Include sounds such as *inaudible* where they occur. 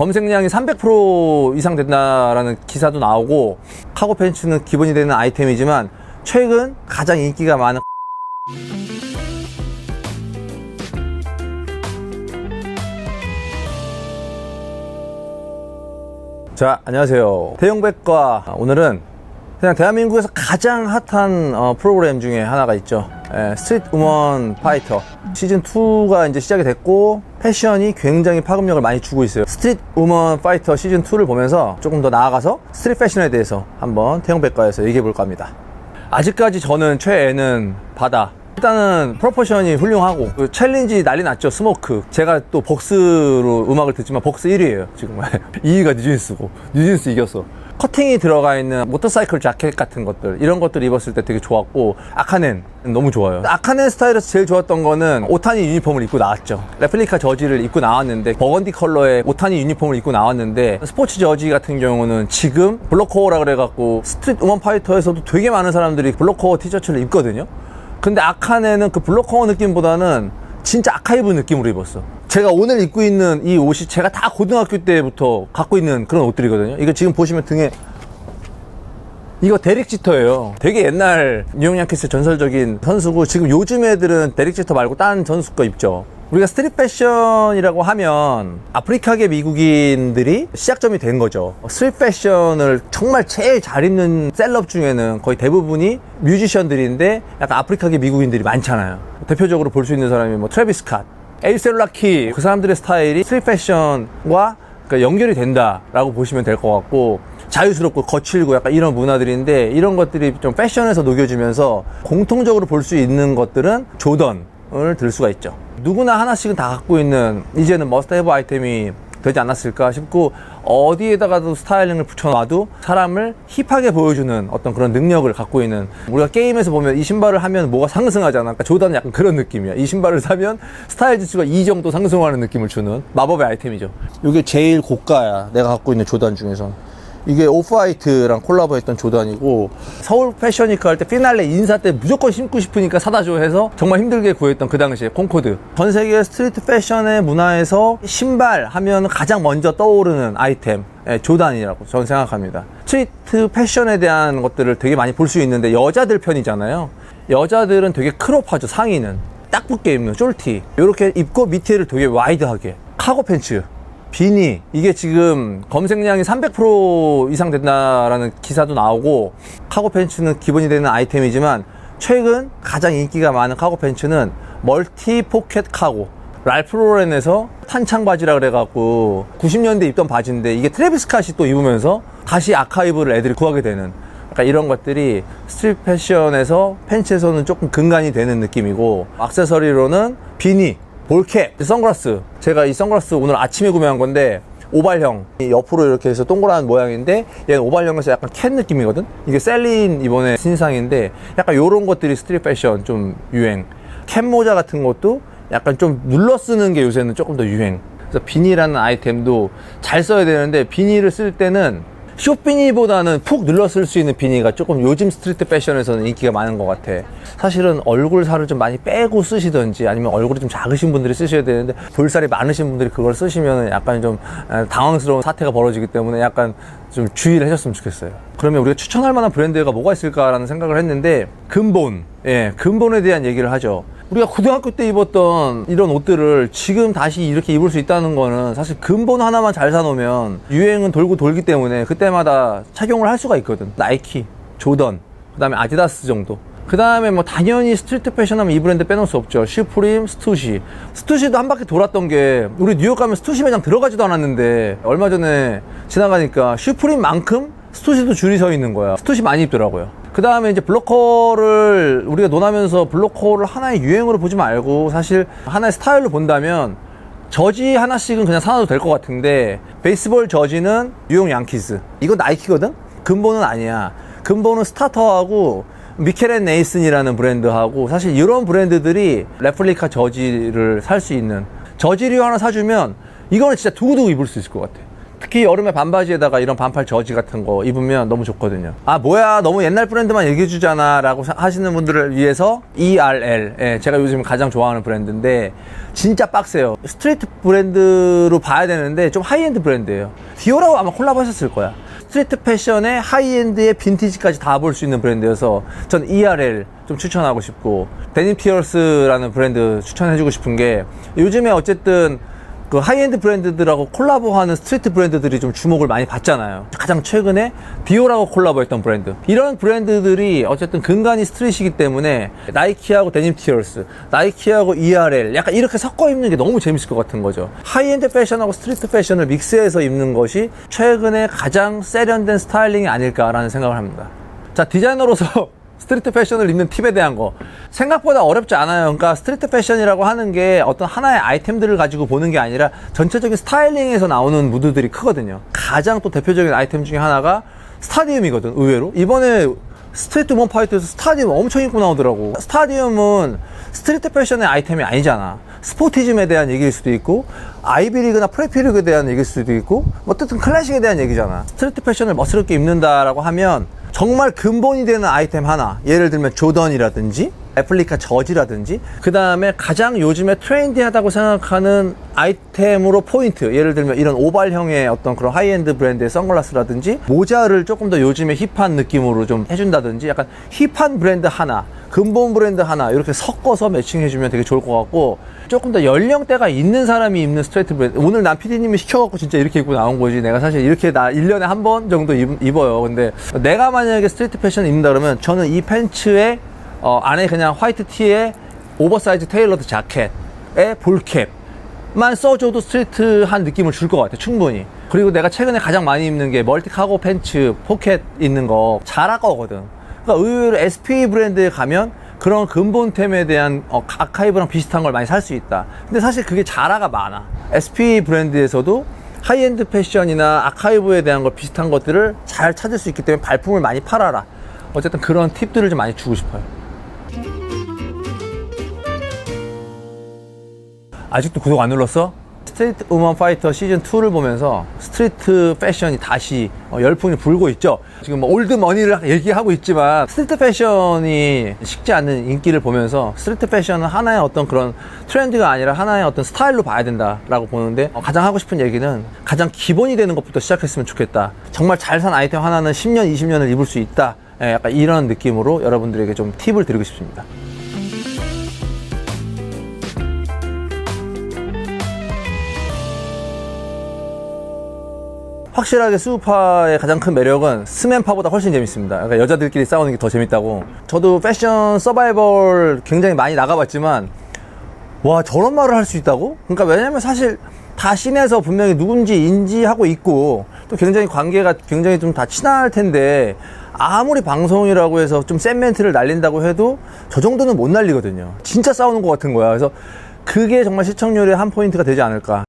검색량이 300% 이상 된다라는 기사도 나오고 카고 팬츠는 기본이 되는 아이템이지만 최근 가장 인기가 많은 자 안녕하세요. 대형백과 오늘은 그냥 대한민국에서 가장 핫한 어, 프로그램 중에 하나가 있죠. 예, 스트리트 우먼 파이터. 시즌 2가 이제 시작이 됐고 패션이 굉장히 파급력을 많이 주고 있어요. 스트리트 우먼 파이터 시즌 2를 보면서 조금 더 나아가서 스트리트 패션에 대해서 한번 태형백과에서 얘기해 볼까 합니다. 아직까지 저는 최애는 바다. 일단은 프로포션이 훌륭하고 그 챌린지 난리 났죠 스모크. 제가 또 복스로 음악을 듣지만 복스 1위에요 지금. *laughs* 2위가 뉴진스고 뉴진스 이겼어 커팅이 들어가 있는 모터사이클 자켓 같은 것들 이런 것들 입었을 때 되게 좋았고 아카넨 너무 좋아요. 아카넨 스타일에서 제일 좋았던 거는 오타니 유니폼을 입고 나왔죠. 레플리카 저지를 입고 나왔는데 버건디 컬러의 오타니 유니폼을 입고 나왔는데 스포츠 저지 같은 경우는 지금 블록코어라 그래갖고 스트릿 우먼 파이터에서도 되게 많은 사람들이 블록코어 티셔츠를 입거든요. 근데 아칸에는 그 블록커버 느낌보다는 진짜 아카이브 느낌으로 입었어. 제가 오늘 입고 있는 이 옷이 제가 다 고등학교 때부터 갖고 있는 그런 옷들이거든요. 이거 지금 보시면 등에 이거 데릭 지터예요. 되게 옛날 뉴욕 양키스 전설적인 선수고 지금 요즘 애들은 데릭 지터 말고 다른 선수 거 입죠. 우리가 스트릿 패션이라고 하면 아프리카계 미국인들이 시작점이 된 거죠. 스트릿 패션을 정말 제일 잘 입는 셀럽 중에는 거의 대부분이 뮤지션들인데 약간 아프리카계 미국인들이 많잖아요. 대표적으로 볼 수 있는 사람이 뭐 트래비스 캇, 에이셀라키 그 사람들의 스타일이 스트릿 패션과 그러니까 연결이 된다라고 보시면 될 것 같고 자유스럽고 거칠고 약간 이런 문화들인데 이런 것들이 좀 패션에서 녹여지면서 공통적으로 볼 수 있는 것들은 조던을 들 수가 있죠. 누구나 하나씩은 다 갖고 있는 이제는 머스트 헤브 아이템이 되지 않았을까 싶고 어디에다가도 스타일링을 붙여놔도 사람을 힙하게 보여주는 어떤 그런 능력을 갖고 있는 우리가 게임에서 보면 이 신발을 하면 뭐가 상승하잖아? 그러니까 조단은 약간 그런 느낌이야. 이 신발을 사면 스타일 지수가 이 정도 상승하는 느낌을 주는 마법의 아이템이죠. 이게 제일 고가야 내가 갖고 있는 조단 중에서 이게 오프화이트랑 콜라보했던 조단이고 서울 패션위크 할 때 피날레 인사 때 무조건 신고 싶으니까 사다 줘 해서 정말 힘들게 구했던 그 당시에 콩코드. 전 세계 스트리트 패션의 문화에서 신발 하면 가장 먼저 떠오르는 아이템 예, 조단이라고 저는 생각합니다. 스트리트 패션에 대한 것들을 되게 많이 볼 수 있는데 여자들 편이잖아요. 여자들은 되게 크롭하죠 상의는. 딱 붙게 입는 쫄티. 이렇게 입고 밑에를 되게 와이드하게. 카고 팬츠 비니 이게 지금 검색량이 300% 이상 된다라는 기사도 나오고 카고 팬츠는 기본이 되는 아이템이지만 최근 가장 인기가 많은 카고 팬츠는 멀티 포켓 카고 랄프 로렌에서 탄창 바지라 그래갖고 90년대 입던 바지인데 이게 트래비스 캇이 또 입으면서 다시 아카이브를 애들이 구하게 되는 약간 이런 것들이 스트릿 패션에서 팬츠에서는 조금 근간이 되는 느낌이고 액세서리로는 비니 볼캡, 선글라스. 제가 이 선글라스 오늘 아침에 구매한 건데 오발형. 이 옆으로 이렇게 해서 동그란 모양인데 얘는 오발형에서 약간 캔 느낌이거든? 이게 셀린 이번에 신상인데 약간 요런 것들이 스트릿 패션 좀 유행. 캔 모자 같은 것도 약간 좀 눌러 쓰는 게 요새는 조금 더 유행. 그래서 비니라는 아이템도 잘 써야 되는데 비니를 쓸 때는 쇼비니보다는 푹쓸수 있는 비니가 조금 요즘 스트리트 패션에서는 인기가 많은 것 같아. 사실은 얼굴 살을 좀 많이 빼고 쓰시던지 아니면 얼굴이 좀 작으신 분들이 쓰셔야 되는데 볼살이 많으신 분들이 그걸 쓰시면 약간 좀 당황스러운 사태가 벌어지기 때문에 약간 좀 주의를 하셨으면 좋겠어요. 그러면 우리가 추천할 만한 브랜드가 뭐가 있을까라는 생각을 했는데 근본, 예, 근본에 대한 얘기를 하죠. 우리가 고등학교 때 입었던 이런 옷들을 지금 다시 이렇게 입을 수 있다는 거는 사실 근본 하나만 잘 사놓으면 유행은 돌고 돌기 때문에 그때마다 착용을 할 수가 있거든. 나이키, 조던, 그 다음에 아디다스 정도. 그 다음에 뭐 당연히 스트리트 패션 하면 이 브랜드 빼놓을 수 없죠. 슈프림, 스투시. 스투시도 한 바퀴 돌았던 게 우리 뉴욕 가면 스투시 매장 들어가지도 않았는데 얼마 전에 지나가니까 슈프림만큼 스투시도 줄이 서 있는 거야. 스투시 많이 입더라고요. 그 다음에 이제 블로커를 우리가 논하면서 블로커를 하나의 유행으로 보지 말고 사실 하나의 스타일로 본다면 저지 하나씩은 그냥 사놔도 될 것 같은데 베이스볼 저지는 뉴욕 양키스 이거 나이키거든? 근본은 아니야. 근본은 스타터하고 미켈앤 네이슨이라는 브랜드하고 사실 이런 브랜드들이 레플리카 저지를 살 수 있는 저지류 하나 사주면 이거는 진짜 두고두고 입을 수 있을 것 같아 특히 여름에 반바지에다가 이런 반팔 저지 같은 거 입으면 너무 좋거든요. 아, 뭐야. 너무 옛날 브랜드만 얘기해주잖아. 라고 사- 하시는 분들을 위해서 ERL. 예, 제가 요즘 가장 좋아하는 브랜드인데, 진짜 빡세요. 스트리트 브랜드로 봐야 되는데, 좀 하이엔드 브랜드예요. 디오라고 아마 콜라보 하셨을 거야. 스트리트 패션의 하이엔드의 빈티지까지 다 볼 수 있는 브랜드여서 전 ERL 좀 추천하고 싶고 데님 티어스라는 브랜드 추천해주고 싶은 게 요즘에 어쨌든 그 하이엔드 브랜드들하고 콜라보하는 스트리트 브랜드들이 좀 주목을 많이 받잖아요. 가장 최근에 디오라고 콜라보했던 브랜드. 이런 브랜드들이 어쨌든 근간이 스트릿이기 때문에 나이키하고 데님 티어스, 나이키하고 ERL 약간 이렇게 섞어 입는 게 너무 재밌을 것 같은 거죠. 하이엔드 패션하고 스트리트 패션을 믹스해서 입는 것이 최근에 가장 세련된 스타일링이 아닐까라는 생각을 합니다. 자, 디자이너로서 *laughs* 스트리트 패션을 입는 팁에 대한 거 생각보다 어렵지 않아요. 그러니까 스트리트 패션이라고 하는 게 어떤 하나의 아이템들을 가지고 보는 게 아니라 전체적인 스타일링에서 나오는 무드들이 크거든요. 가장 또 대표적인 아이템 중에 하나가 스타디움이거든. 의외로 이번에 스트리트 원 파이터에서 스타디움 엄청 입고 나오더라고. 스타디움은 스트리트 패션의 아이템이 아니잖아. 스포티즘에 대한 얘기일 수도 있고, 아이비리그나 프레피리그에 대한 얘기일 수도 있고, 뭐 어쨌든 클래식에 대한 얘기잖아. 스트리트 패션을 멋스럽게 입는다라고 하면 정말 근본이 되는 아이템 하나. 예를 들면 조던이라든지, 애플리카 저지라든지, 그 다음에 가장 요즘에 트렌디하다고 생각하는 아이템으로 포인트. 예를 들면 이런 오발형의 어떤 그런 하이엔드 브랜드의 선글라스라든지, 모자를 조금 더 요즘에 힙한 느낌으로 좀 해준다든지, 약간 힙한 브랜드 하나, 근본 브랜드 하나, 이렇게 섞어서 매칭해주면 되게 좋을 것 같고, 조금 더 연령대가 있는 사람이 입는 스트레이트 브랜드. 오늘 난 PD님이 시켜갖고 진짜 이렇게 입고 나온 거지. 내가 사실 이렇게 나 1년에 한 번 정도 입, 입어요. 근데 내가 만약에 스트레이트 패션 입는다 그러면 저는 이 팬츠에 어, 안에 그냥 화이트 티에 오버사이즈 테일러드 자켓에 볼캡만 써줘도 스트리트한 느낌을 줄 것 같아 충분히. 그리고 내가 최근에 가장 많이 입는 게 멀티 카고 팬츠 포켓 있는 거 자라 거거든. 그러니까 의외로 SP 브랜드에 가면 그런 근본템에 대한 어, 아카이브랑 비슷한 걸 많이 살 수 있다. 근데 사실 그게 자라가 많아. SP 브랜드에서도 하이엔드 패션이나 아카이브에 대한 걸 비슷한 것들을 잘 찾을 수 있기 때문에 발품을 많이 팔아라. 어쨌든 그런 팁들을 좀 많이 주고 싶어요 아직도 구독 안 눌렀어? 스트리트 우먼 파이터 시즌 2를 보면서 스트리트 패션이 다시 어, 열풍이 불고 있죠. 지금 뭐 올드 머니를 얘기하고 있지만 스트리트 패션이 식지 않는 인기를 보면서 스트리트 패션은 하나의 어떤 그런 트렌드가 아니라 하나의 어떤 스타일로 봐야 된다라고 보는데 어, 가장 하고 싶은 얘기는 가장 기본이 되는 것부터 시작했으면 좋겠다. 정말 잘 산 아이템 하나는 10년, 20년을 입을 수 있다. 예, 약간 이런 느낌으로 여러분들에게 좀 팁을 드리고 싶습니다. 확실하게 수우파의 가장 큰 매력은 스맨파보다 훨씬 재밌습니다. 그러니까 여자들끼리 싸우는 게 더 재밌다고. 저도 패션 서바이벌 굉장히 많이 나가봤지만, 와, 저런 말을 할 수 있다고? 그러니까 왜냐면 사실 다 씬에서 분명히 누군지 인지하고 있고, 또 굉장히 관계가 굉장히 좀 다 친할 텐데, 아무리 방송이라고 해서 좀 센 멘트를 날린다고 해도 저 정도는 못 날리거든요. 진짜 싸우는 것 같은 거야. 그래서 그게 정말 시청률의 한 포인트가 되지 않을까.